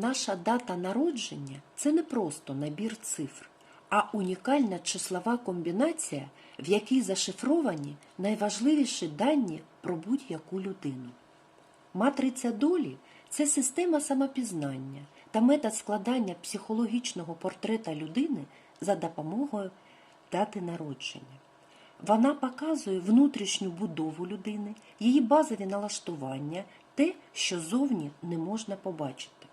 Наша дата народження це не просто набір цифр, а унікальна числова комбінація, в якій зашифровані найважливіші дані про будь-яку людину. Матриця долі це система самопізнання та метод складання психологічного портрета людини за допомогою дати народження. Вона показує внутрішню будову людини, її базові налаштування, те, що зовні не можна побачити.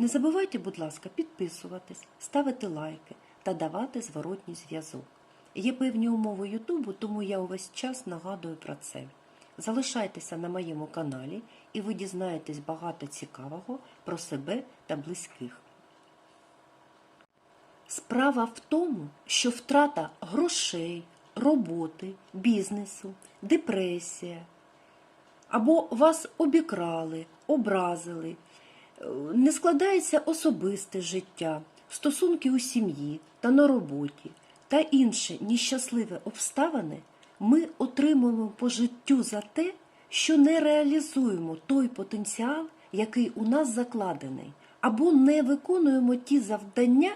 Не забувайте, будь ласка, підписуватись, ставити лайки та давати зворотній зв'язок. Є певні умови Ютубу, тому я увесь час нагадую про це. Залишайтеся на моєму каналі, і ви дізнаєтесь багато цікавого про себе та близьких. Справа в тому, що втрата грошей, роботи, бізнесу, депресія або вас обікрали, образили, не складається особисте життя, стосунки у сім'ї та на роботі та інші нещасливі обставини, ми отримуємо по життю за те, що не реалізуємо той потенціал, який у нас закладений, або не виконуємо ті завдання,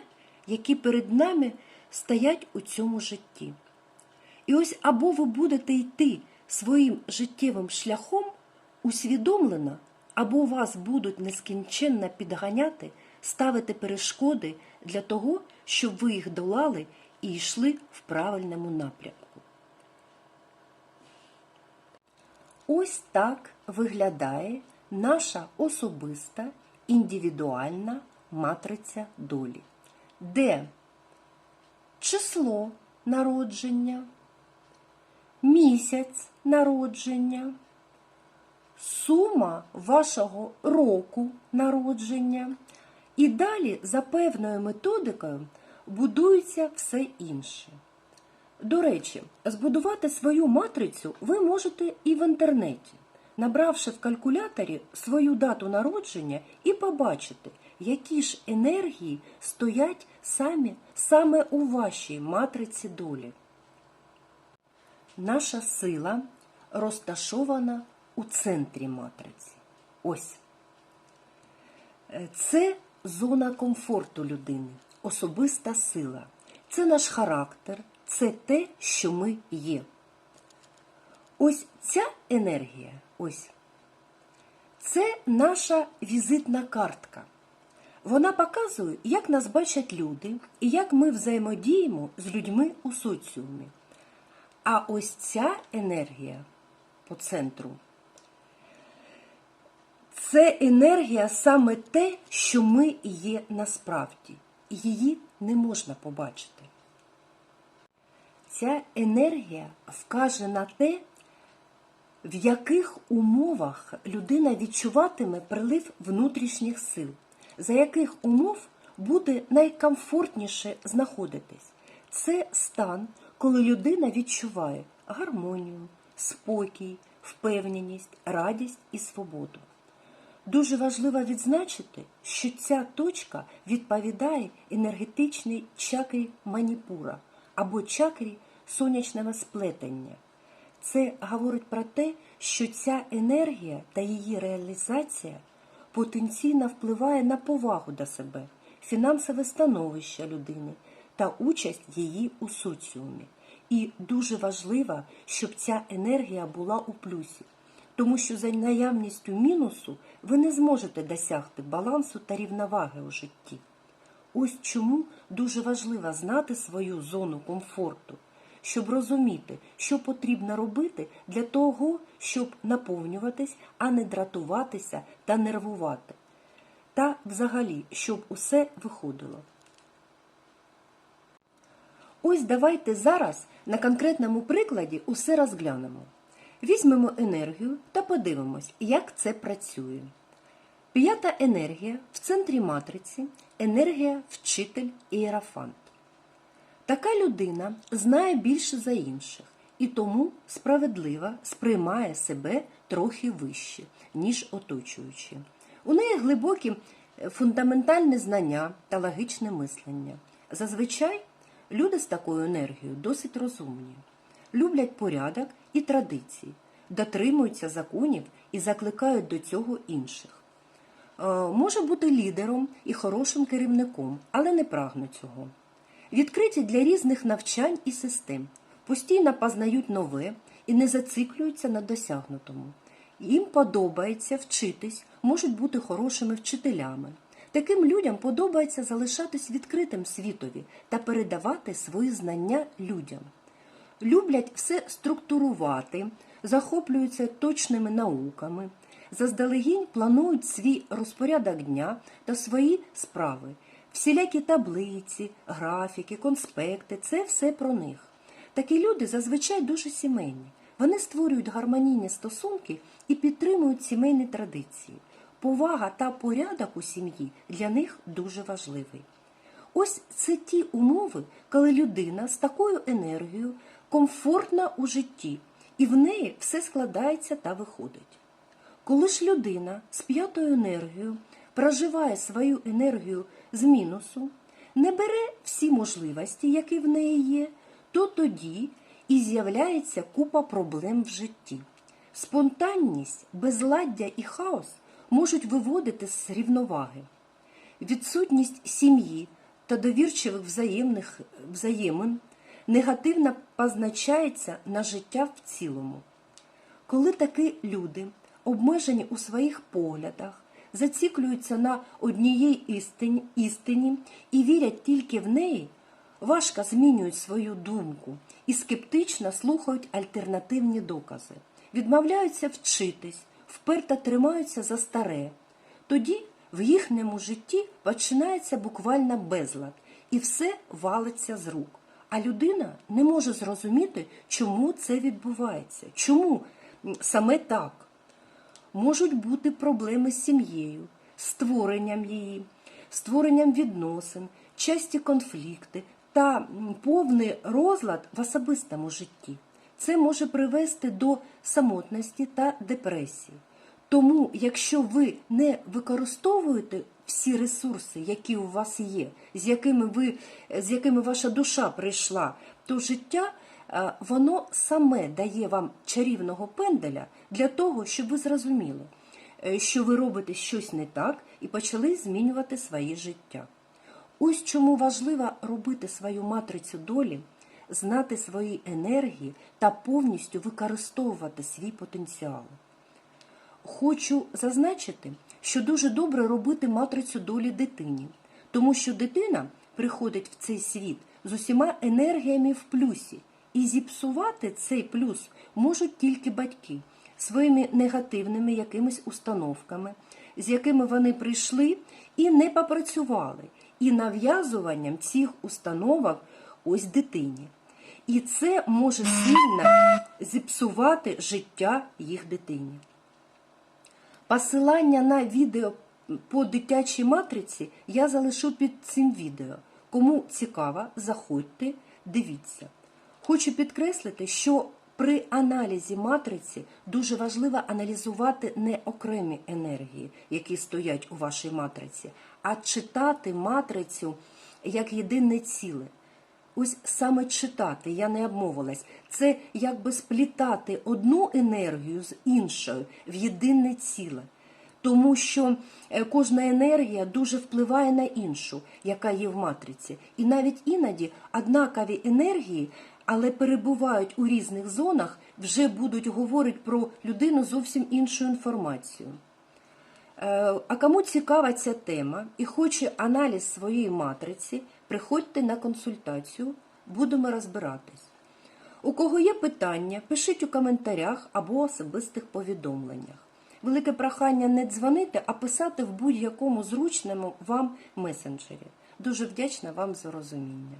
які перед нами стоять у цьому житті. І ось або ви будете йти своїм життєвим шляхом усвідомлено, або вас будуть нескінченно підганяти, ставити перешкоди для того, щоб ви їх долали і йшли в правильному напрямку. Ось так виглядає наша особиста індивідуальна матриця долі, де число народження, місяць народження, сума вашого року народження. І далі за певною методикою будується все інше. До речі, збудувати свою матрицю ви можете і в інтернеті, набравши в калькуляторі свою дату народження і побачити, які ж енергії стоять самі, саме у вашій матриці долі. Наша сила розташована у центрі матриці. Ось. Е, Це зона комфорту людини, особиста сила. Це наш характер, це те, що ми є. Ось ця енергія, ось, це наша візитна картка. Вона показує, як нас бачать люди і як ми взаємодіємо з людьми у соціумі. А ось ця енергія по центру це енергія саме те, що ми є насправді. І Її не можна побачити. Ця енергія вкаже на те, в яких умовах людина відчуватиме прилив внутрішніх сил, за яких умов буде найкомфортніше знаходитись. Це стан, коли людина відчуває гармонію, спокій, впевненість, радість і свободу. Дуже важливо відзначити, що ця точка відповідає енергетичній чакрі маніпура або чакрі сонячного сплетення. Це говорить про те, що ця енергія та її реалізація потенційно впливає на повагу до себе, фінансове становище людини та участь її у соціумі. І дуже важливо, щоб ця енергія була у плюсі, тому що за наявністю мінусу ви не зможете досягти балансу та рівноваги у житті. Ось чому дуже важливо знати свою зону комфорту, щоб розуміти, що потрібно робити для того, щоб наповнюватись, а не дратуватися та нервувати. Та взагалі, щоб усе виходило. Ось давайте зараз на конкретному прикладі усе розглянемо. Візьмемо енергію та подивимось, як це працює. П'ята енергія в центрі матриці енергія вчитель ієрафант. Така людина знає більше за інших і тому справедливо сприймає себе трохи вище, ніж оточуючі. У неї глибокі е, фундаментальні знання та логічне мислення. Зазвичай люди з такою енергією досить розумні, люблять порядок і традиції, дотримуються законів і закликають до цього інших. Е, Може бути лідером і хорошим керівником, але не прагне цього. Відкриті для різних навчань і систем, постійно познають нове і не зациклюються на досягнутому. Їм подобається вчитись, можуть бути хорошими вчителями. Таким людям подобається залишатись відкритим світові та передавати свої знання людям. Люблять все структурувати, захоплюються точними науками, заздалегідь планують свій розпорядок дня та свої справи. Всілякі таблиці, графіки, конспекти це все про них. Такі люди зазвичай дуже сімейні. Вони створюють гармонійні стосунки і підтримують сімейні традиції. Повага та порядок у сім'ї для них дуже важливий. Ось це ті умови, коли людина з такою енергією комфортна у житті, і в неї все складається та виходить. Коли ж людина з п'ятою енергією проживає свою енергію з мінусу, не бере всі можливості, які в неї є, то тоді і з'являється купа проблем в житті. Спонтанність, безладдя і хаос можуть виводити з рівноваги. Відсутність сім'ї та довірчивих взаємних взаємин негативно позначається на життя в цілому. Коли такі люди, обмежені у своїх поглядах, заціклюються на однієї істині, істині і вірять тільки в неї, важко змінюють свою думку і скептично слухають альтернативні докази, відмовляються вчитись, вперто тримаються за старе. Тоді в їхньому житті починається буквально безлад, і все валиться з рук. А людина не може зрозуміти, чому це відбувається, чому саме так. Можуть бути проблеми з сім'єю, створенням її, створенням відносин, часті конфлікти та повний розлад в особистому житті. Це може привести до самотності та депресії. Тому, якщо ви не використовуєте всі ресурси, які у вас є, з якими ви, з якими ваша душа прийшла, то життя е, воно саме дає вам чарівного пенделя для того, щоб ви зрозуміли, е, що ви робите щось не так і почали змінювати своє життя. Ось чому важливо робити свою матрицю долі, знати свої енергії та повністю використовувати свій потенціал. Хочу зазначити, що дуже добре робити матрицю долі дитині, тому що дитина приходить в цей світ з усіма енергіями в плюсі, і зіпсувати цей плюс можуть тільки батьки своїми негативними якимись установками, з якими вони прийшли і не попрацювали, і нав'язуванням цих установок ось дитині. І це може сильно зіпсувати життя їх дитині. Посилання на відео по дитячій матриці я залишу під цим відео. Кому цікаво, заходьте, дивіться. Хочу підкреслити, що при аналізі матриці дуже важливо аналізувати не окремі енергії, які стоять у вашій матриці, а читати матрицю як єдине ціле. Ось саме читати, я не обмовилась, це якби сплітати одну енергію з іншою в єдине ціле. Тому що е, кожна енергія дуже впливає на іншу, яка є в матриці. І навіть іноді однакові енергії, але перебувають у різних зонах, вже будуть говорити про людину зовсім іншу інформацію. Е, А кому цікава ця тема і хоче аналіз своєї матриці, приходьте на консультацію, будемо розбиратись. У кого є питання, пишіть у коментарях або особистих повідомленнях. Велике прохання не дзвонити, а писати в будь-якому зручному вам месенджері. Дуже вдячна вам за розуміння.